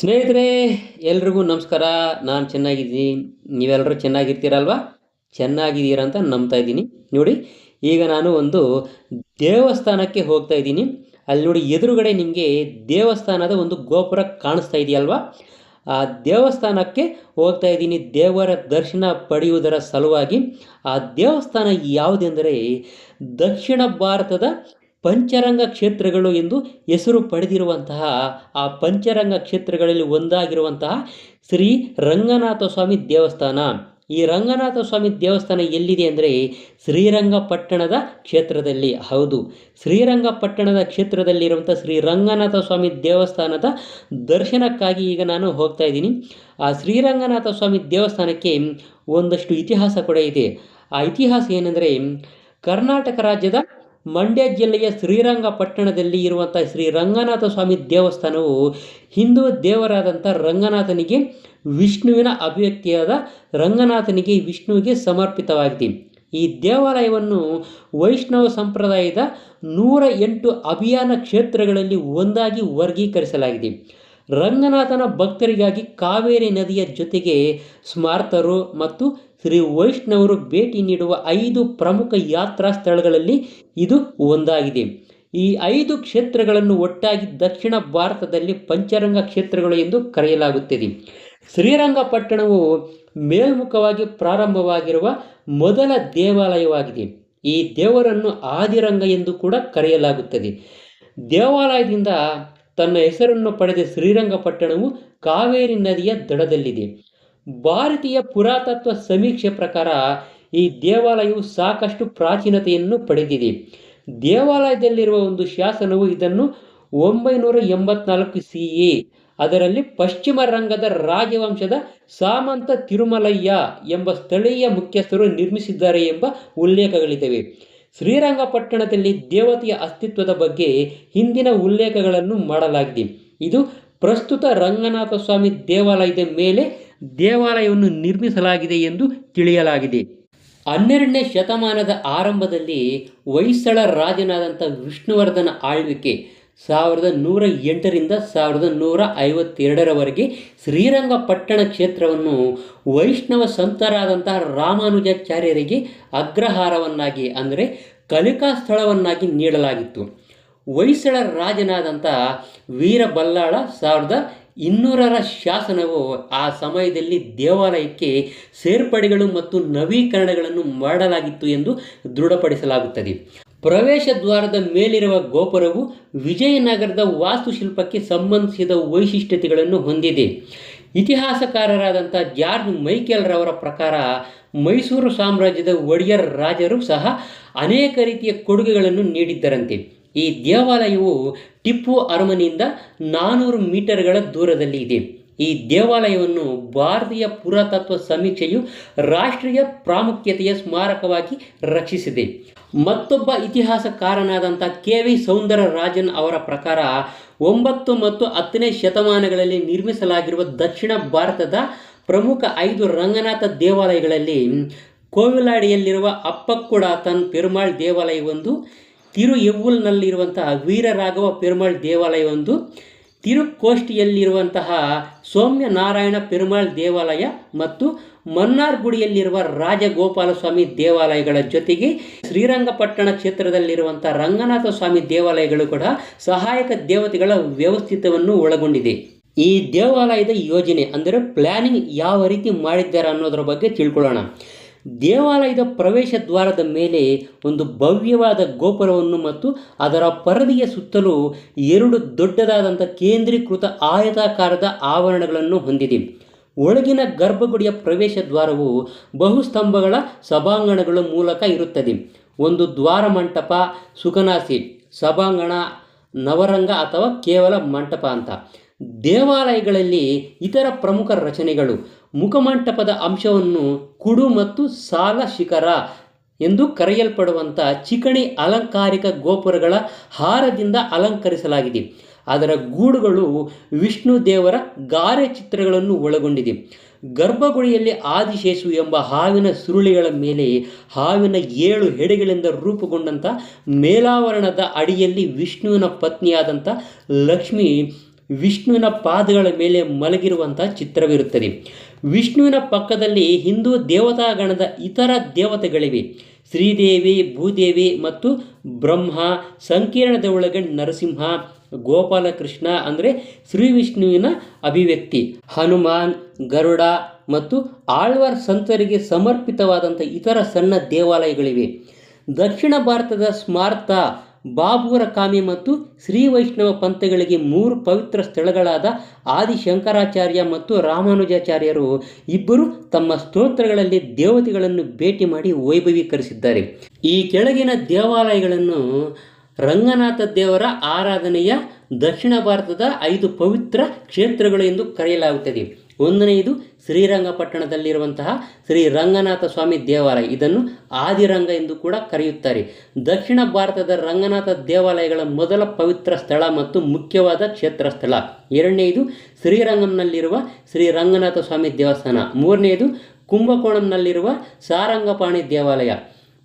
ಸ್ನೇಹಿತರೆ, ಎಲ್ರಿಗೂ ನಮಸ್ಕಾರ. ನಾನು ಚೆನ್ನಾಗಿದ್ದೀನಿ. ನೀವೆಲ್ಲರೂ ಚೆನ್ನಾಗಿರ್ತೀರಲ್ವಾ? ಚೆನ್ನಾಗಿದ್ದೀರಾ ಅಂತ ನಂಬ್ತಾ ಇದ್ದೀನಿ. ನೋಡಿ, ಈಗ ನಾನು ಒಂದು ದೇವಸ್ಥಾನಕ್ಕೆ ಹೋಗ್ತಾ ಇದ್ದೀನಿ. ಅಲ್ಲಿ ನೋಡಿ ಎದುರುಗಡೆ ನಿಮಗೆ ದೇವಸ್ಥಾನದ ಒಂದು ಗೋಪುರ ಕಾಣಿಸ್ತಾ ಇದೆಯಲ್ವಾ? ಆ ದೇವಸ್ಥಾನಕ್ಕೆ ಹೋಗ್ತಾ ಇದ್ದೀನಿ. ದೇವರ ದರ್ಶನ ಪಡೆಯುವುದರ ಸಲುವಾಗಿ. ಆ ದೇವಸ್ಥಾನ ಯಾವುದೆಂದರೆ ದಕ್ಷಿಣ ಭಾರತದ ಪಂಚರಂಗ ಕ್ಷೇತ್ರಗಳು ಎಂದು ಹೆಸರು ಪಡೆದಿರುವಂತಹ ಆ ಪಂಚರಂಗ ಕ್ಷೇತ್ರಗಳಲ್ಲಿ ಒಂದಾಗಿರುವಂತಹ ಶ್ರೀ ರಂಗನಾಥ ಸ್ವಾಮಿ ದೇವಸ್ಥಾನ. ಈ ರಂಗನಾಥ ಸ್ವಾಮಿ ದೇವಸ್ಥಾನ ಎಲ್ಲಿದೆ ಅಂದರೆ ಶ್ರೀರಂಗಪಟ್ಟಣದ ಕ್ಷೇತ್ರದಲ್ಲಿ. ಹೌದು, ಶ್ರೀರಂಗಪಟ್ಟಣದ ಕ್ಷೇತ್ರದಲ್ಲಿರುವಂಥ ಶ್ರೀ ರಂಗನಾಥ ಸ್ವಾಮಿ ದೇವಸ್ಥಾನದ ದರ್ಶನಕ್ಕಾಗಿ ಈಗ ನಾನು ಹೋಗ್ತಾ ಇದ್ದೀನಿ. ಆ ಶ್ರೀರಂಗನಾಥ ಸ್ವಾಮಿ ದೇವಸ್ಥಾನಕ್ಕೆ ಒಂದಷ್ಟು ಇತಿಹಾಸ ಕೂಡ ಇದೆ. ಆ ಇತಿಹಾಸ ಏನೆಂದರೆ ಕರ್ನಾಟಕ ರಾಜ್ಯದ ಮಂಡ್ಯ ಜಿಲ್ಲೆಯ ಶ್ರೀರಂಗಪಟ್ಟಣದಲ್ಲಿ ಇರುವಂಥ ಶ್ರೀ ರಂಗನಾಥ ಸ್ವಾಮಿ ದೇವಸ್ಥಾನವು ಹಿಂದೂ ದೇವರಾದಂಥ ರಂಗನಾಥನಿಗೆ ವಿಷ್ಣುವಿನ ಅಭಿವ್ಯಕ್ತಿಯಾದ ರಂಗನಾಥನಿಗೆ ವಿಷ್ಣುವಿಗೆ ಸಮರ್ಪಿತವಾಗಿದೆ. ಈ ದೇವಾಲಯವನ್ನು ವೈಷ್ಣವ ಸಂಪ್ರದಾಯದ ನೂರ ಎಂಟು ಅಭಿಯಾನ ಕ್ಷೇತ್ರಗಳಲ್ಲಿ ಒಂದಾಗಿ ವರ್ಗೀಕರಿಸಲಾಗಿದೆ. ರಂಗನಾಥನ ಭಕ್ತರಿಗಾಗಿ ಕಾವೇರಿ ನದಿಯ ಜೊತೆಗೆ ಸ್ಮಾರ್ತರು ಮತ್ತು ಶ್ರೀ ವೈಷ್ಣವರು ಭೇಟಿ ನೀಡುವ ಐದು ಪ್ರಮುಖ ಯಾತ್ರಾ ಸ್ಥಳಗಳಲ್ಲಿ ಇದು ಒಂದಾಗಿದೆ. ಈ ಐದು ಕ್ಷೇತ್ರಗಳನ್ನು ಒಟ್ಟಾಗಿ ದಕ್ಷಿಣ ಭಾರತದಲ್ಲಿ ಪಂಚರಂಗ ಕ್ಷೇತ್ರಗಳು ಎಂದು ಕರೆಯಲಾಗುತ್ತದೆ. ಶ್ರೀರಂಗಪಟ್ಟಣವು ಮೇಲ್ಮುಖವಾಗಿ ಪ್ರಾರಂಭವಾಗಿರುವ ಮೊದಲ ದೇವಾಲಯವಾಗಿದೆ. ಈ ದೇವರನ್ನು ಆದಿರಂಗ ಎಂದು ಕೂಡ ಕರೆಯಲಾಗುತ್ತದೆ. ದೇವಾಲಯದಿಂದ ತನ್ನ ಹೆಸರನ್ನು ಪಡೆದ ಶ್ರೀರಂಗಪಟ್ಟಣವು ಕಾವೇರಿ ನದಿಯ ದಡದಲ್ಲಿದೆ. ಭಾರತೀಯ ಪುರಾತತ್ವ ಸಮೀಕ್ಷೆ ಪ್ರಕಾರ ಈ ದೇವಾಲಯವು ಸಾಕಷ್ಟು ಪ್ರಾಚೀನತೆಯನ್ನು ಪಡೆದಿದೆ. ದೇವಾಲಯದಲ್ಲಿರುವ ಒಂದು ಶಾಸನವು ಇದನ್ನು ಒಂಬೈನೂರ ಎಂಬತ್ನಾಲ್ಕು ಸಿ ಎ, ಅದರಲ್ಲಿ ಪಶ್ಚಿಮ ರಂಗದ ರಾಜವಂಶದ ಸಾಮಂತ ತಿರುಮಲಯ್ಯ ಎಂಬ ಸ್ಥಳೀಯ ಮುಖ್ಯಸ್ಥರು ನಿರ್ಮಿಸಿದ್ದಾರೆ ಎಂಬ ಉಲ್ಲೇಖಗಳಿವೆ ಶ್ರೀರಂಗಪಟ್ಟಣದಲ್ಲಿ ದೇವತೆಯ ಅಸ್ತಿತ್ವದ ಬಗ್ಗೆ ಹಿಂದಿನ ಉಲ್ಲೇಖಗಳನ್ನು ಮಾಡಲಾಗಿದೆ. ಇದು ಪ್ರಸ್ತುತ ರಂಗನಾಥ ಸ್ವಾಮಿ ದೇವಾಲಯದ ಮೇಲೆ ದೇವಾಲಯವನ್ನು ನಿರ್ಮಿಸಲಾಗಿದೆ ಎಂದು ತಿಳಿಯಲಾಗಿದೆ. ಹನ್ನೆರಡನೇ ಶತಮಾನದ ಆರಂಭದಲ್ಲಿ ಹೊಯ್ಸಳ ರಾಜನಾದಂಥ ವಿಷ್ಣುವರ್ಧನ ಆಳ್ವಿಕೆ ಸಾವಿರದ ನೂರ ಎಂಟರಿಂದ ಸಾವಿರದ ನೂರ ಐವತ್ತೆರಡರವರೆಗೆ ಶ್ರೀರಂಗಪಟ್ಟಣ ಕ್ಷೇತ್ರವನ್ನು ವೈಷ್ಣವ ಸಂತರಾದಂತಹ ರಾಮಾನುಜಾಚಾರ್ಯರಿಗೆ ಅಗ್ರಹಾರವನ್ನಾಗಿ ಅಂದರೆ ಕಲಿಕಾ ಸ್ಥಳವನ್ನಾಗಿ ನೀಡಲಾಗಿತ್ತು. ಹೊಯ್ಸಳ ರಾಜನಾದಂಥ ವೀರಬಲ್ಲಾಳ ಸಾವಿರದ ಇನ್ನೂರರ ಶಾಸನವು ಆ ಸಮಯದಲ್ಲಿ ದೇವಾಲಯಕ್ಕೆ ಸೇರ್ಪಡೆಗಳು ಮತ್ತು ನವೀಕರಣಗಳನ್ನು ಮಾಡಲಾಗಿತ್ತು ಎಂದು ದೃಢಪಡಿಸಲಾಗುತ್ತದೆ. ಪ್ರವೇಶ ದ್ವಾರದ ಮೇಲಿರುವ ಗೋಪುರವು ವಿಜಯನಗರದ ವಾಸ್ತುಶಿಲ್ಪಕ್ಕೆ ಸಂಬಂಧಿಸಿದ ವೈಶಿಷ್ಟ್ಯತೆಗಳನ್ನು ಹೊಂದಿದೆ. ಇತಿಹಾಸಕಾರರಾದಂಥ ಜಾರ್ಜ್ ಮೈಕೆಲ್ರವರ ಪ್ರಕಾರ ಮೈಸೂರು ಸಾಮ್ರಾಜ್ಯದ ಒಡೆಯರ್ ರಾಜರು ಸಹ ಅನೇಕ ರೀತಿಯ ಕೊಡುಗೆಗಳನ್ನು ನೀಡಿದ್ದರಂತೆ. ಈ ದೇವಾಲಯವು ಟಿಪ್ಪು ಅರಮನೆಯಿಂದ ನಾನ್ನೂರು ಮೀಟರ್ಗಳ ದೂರದಲ್ಲಿ ಇದೆ. ಈ ದೇವಾಲಯವನ್ನು ಭಾರತೀಯ ಪುರಾತತ್ವ ಸಮೀಕ್ಷೆಯು ರಾಷ್ಟ್ರೀಯ ಪ್ರಾಮುಖ್ಯತೆಯ ಸ್ಮಾರಕವಾಗಿ ರಕ್ಷಿಸಿದೆ. ಮತ್ತೊಬ್ಬ ಇತಿಹಾಸಕಾರನಾದಂಥ ಕೆ ವಿ ಸೌಂದರರಾಜನ್ ಅವರ ಪ್ರಕಾರ ಒಂಬತ್ತು ಮತ್ತು ಹತ್ತನೇ ಶತಮಾನಗಳಲ್ಲಿ ನಿರ್ಮಿಸಲಾಗಿರುವ ದಕ್ಷಿಣ ಭಾರತದ ಪ್ರಮುಖ ಐದು ರಂಗನಾಥ ದೇವಾಲಯಗಳಲ್ಲಿ ಕೋವಿಲಾಡಿಯಲ್ಲಿರುವ ಅಪ್ಪಕ್ಕುಡಾತನ್ ಪೆರುಮಾಳ್ ದೇವಾಲಯವೊಂದು ತಿರು ಎವ್ವುಲ್ನಲ್ಲಿರುವಂತಹ ವೀರರಾಘವ ಪೆರುಮಾಳ್ ದೇವಾಲಯವೊಂದು ತಿರುಕೋಷ್ಠಿಯಲ್ಲಿರುವಂತಹ ಸೌಮ್ಯ ನಾರಾಯಣ ಪೆರುಮಾಳ್ ದೇವಾಲಯ ಮತ್ತು ಮನ್ನಾರ್ಗುಡಿಯಲ್ಲಿರುವ ರಾಜಗೋಪಾಲಸ್ವಾಮಿ ದೇವಾಲಯಗಳ ಜೊತೆಗೆ ಶ್ರೀರಂಗಪಟ್ಟಣ ಕ್ಷೇತ್ರದಲ್ಲಿರುವಂಥ ರಂಗನಾಥ ಸ್ವಾಮಿ ದೇವಾಲಯಗಳು ಕೂಡ ಸಹಾಯಕ ದೇವತೆಗಳ ವ್ಯವಸ್ಥಿತವನ್ನು ಒಳಗೊಂಡಿದೆ. ಈ ದೇವಾಲಯದ ಯೋಜನೆ ಅಂದರೆ ಪ್ಲ್ಯಾನಿಂಗ್ ಯಾವ ರೀತಿ ಮಾಡಿದ್ದಾರೆ ಅನ್ನೋದರ ಬಗ್ಗೆ ತಿಳ್ಕೊಳ್ಳೋಣ. ದೇವಾಲಯದ ಪ್ರವೇಶ ದ್ವಾರದ ಮೇಲೆ ಒಂದು ಭವ್ಯವಾದ ಗೋಪುರವನ್ನು ಮತ್ತು ಅದರ ಪರದಿಯ ಸುತ್ತಲೂ ಎರಡು ದೊಡ್ಡದಾದಂಥ ಕೇಂದ್ರೀಕೃತ ಆಯತಾಕಾರದ ಆವರಣಗಳನ್ನು ಹೊಂದಿದೆ. ಒಳಗಿನ ಗರ್ಭಗುಡಿಯ ಪ್ರವೇಶ ದ್ವಾರವು ಬಹುಸ್ತಂಭಗಳ ಸಭಾಂಗಣಗಳ ಮೂಲಕ ಇರುತ್ತದೆ. ಒಂದು ದ್ವಾರ ಮಂಟಪ ಸುಖನಾಸಿ ಸಭಾಂಗಣ, ನವರಂಗ ಅಥವಾ ಕೇವಲ ಮಂಟಪ ಅಂತ. ದೇವಾಲಯಗಳಲ್ಲಿ ಇತರ ಪ್ರಮುಖ ರಚನೆಗಳು. ಮುಖಮಂಟಪದ ಅಂಶವನ್ನು ಕುಡು ಮತ್ತು ಸಾಲ ಶಿಖರ ಎಂದು ಕರೆಯಲ್ಪಡುವಂಥ ಚಿಕಣಿ ಅಲಂಕಾರಿಕ ಗೋಪುರಗಳ ಹಾರದಿಂದ ಅಲಂಕರಿಸಲಾಗಿದೆ. ಅದರ ಗೂಡುಗಳು ವಿಷ್ಣು ದೇವರ ಗಾರೆ ಚಿತ್ರಗಳನ್ನು ಒಳಗೊಂಡಿದೆ. ಗರ್ಭಗುಡಿಯಲ್ಲಿ ಆದಿಶೇಷು ಎಂಬ ಹಾವಿನ ಸುರುಳಿಗಳ ಮೇಲೆ ಹಾವಿನ ಏಳು ಹೆಡೆಗಳಿಂದ ರೂಪುಗೊಂಡಂಥ ಮೇಲಾವರಣದ ಅಡಿಯಲ್ಲಿ ವಿಷ್ಣುವಿನ ಪತ್ನಿಯಾದಂಥ ಲಕ್ಷ್ಮಿ ವಿಷ್ಣುವಿನ ಪಾದಗಳ ಮೇಲೆ ಮಲಗಿರುವಂಥ ಚಿತ್ರವಿರುತ್ತದೆ. ವಿಷ್ಣುವಿನ ಪಕ್ಕದಲ್ಲಿ ಹಿಂದೂ ದೇವತಾಗಣದ ಇತರ ದೇವತೆಗಳಿವೆ. ಶ್ರೀದೇವಿ, ಭೂದೇವಿ ಮತ್ತು ಬ್ರಹ್ಮ, ಸಂಕೀರ್ಣದ ಒಳಗೆ ನರಸಿಂಹ ಗೋಪಾಲಕೃಷ್ಣ ಅಂದರೆ ಶ್ರೀ ವಿಷ್ಣುವಿನ ಅಭಿವ್ಯಕ್ತಿ. ಹನುಮಾನ್, ಗರುಡ ಮತ್ತು ಆಳ್ವಾರ್ ಸಂತರಿಗೆ ಸಮರ್ಪಿತವಾದಂಥ ಇತರ ಸಣ್ಣ ದೇವಾಲಯಗಳಿವೆ. ದಕ್ಷಿಣ ಭಾರತದ ಸ್ಮಾರ್ತ ಬಾಬೂರ ಕಾಮಿ ಮತ್ತು ಶ್ರೀ ವೈಷ್ಣವ ಪಂಥಗಳಿಗೆ ಮೂರು ಪವಿತ್ರ ಸ್ಥಳಗಳಾದ ಆದಿಶಂಕರಾಚಾರ್ಯ ಮತ್ತು ರಾಮಾನುಜಾಚಾರ್ಯರು ಇಬ್ಬರು ತಮ್ಮ ಸ್ತೋತ್ರಗಳಲ್ಲಿ ದೇವತೆಗಳನ್ನು ಭೇಟಿ ಮಾಡಿ ವೈಭವೀಕರಿಸಿದ್ದಾರೆ. ಈ ಕೆಳಗಿನ ದೇವಾಲಯಗಳನ್ನು ರಂಗನಾಥ ದೇವರ ಆರಾಧನೆಯ ದಕ್ಷಿಣ ಭಾರತದ ಐದು ಪವಿತ್ರ ಕ್ಷೇತ್ರಗಳು ಎಂದು ಕರೆಯಲಾಗುತ್ತದೆ. ಒಂದನೆಯದು ಶ್ರೀರಂಗಪಟ್ಟಣದಲ್ಲಿರುವಂತಹ ಶ್ರೀ ರಂಗನಾಥ ಸ್ವಾಮಿ ದೇವಾಲಯ. ಇದನ್ನು ಆದಿರಂಗ ಎಂದು ಕೂಡ ಕರೆಯುತ್ತಾರೆ. ದಕ್ಷಿಣ ಭಾರತದ ರಂಗನಾಥ ದೇವಾಲಯಗಳ ಮೊದಲ ಪವಿತ್ರ ಸ್ಥಳ ಮತ್ತು ಮುಖ್ಯವಾದ ಕ್ಷೇತ್ರ ಸ್ಥಳ ಎರಡನೆಯದು ಶ್ರೀರಂಗಂನಲ್ಲಿರುವ ಶ್ರೀ ರಂಗನಾಥ ಸ್ವಾಮಿ ದೇವಸ್ಥಾನ. ಮೂರನೆಯದು ಕುಂಭಕೋಣಂನಲ್ಲಿರುವ ಸಾರಂಗಪಾಣಿ ದೇವಾಲಯ.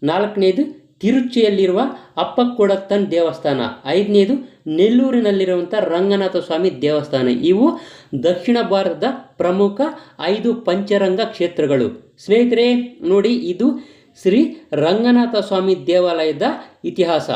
ನಾಲ್ಕನೆಯದು ತಿರುಚಿಯಲ್ಲಿರುವ ಅಪ್ಪಕ್ಕೊಡತ್ತನ್ ದೇವಸ್ಥಾನ. ಐದನೇದು, ನೆಲ್ಲೂರಿನಲ್ಲಿರುವಂಥ ರಂಗನಾಥ ಸ್ವಾಮಿ ದೇವಸ್ಥಾನ. ಇವು ದಕ್ಷಿಣ ಭಾರತದ ಪ್ರಮುಖ ಐದು ಪಂಚರಂಗ ಕ್ಷೇತ್ರಗಳು. ಸ್ನೇಹಿತರೆ, ನೋಡಿ, ಇದು ಶ್ರೀ ರಂಗನಾಥ ಸ್ವಾಮಿ ದೇವಾಲಯದ ಇತಿಹಾಸ.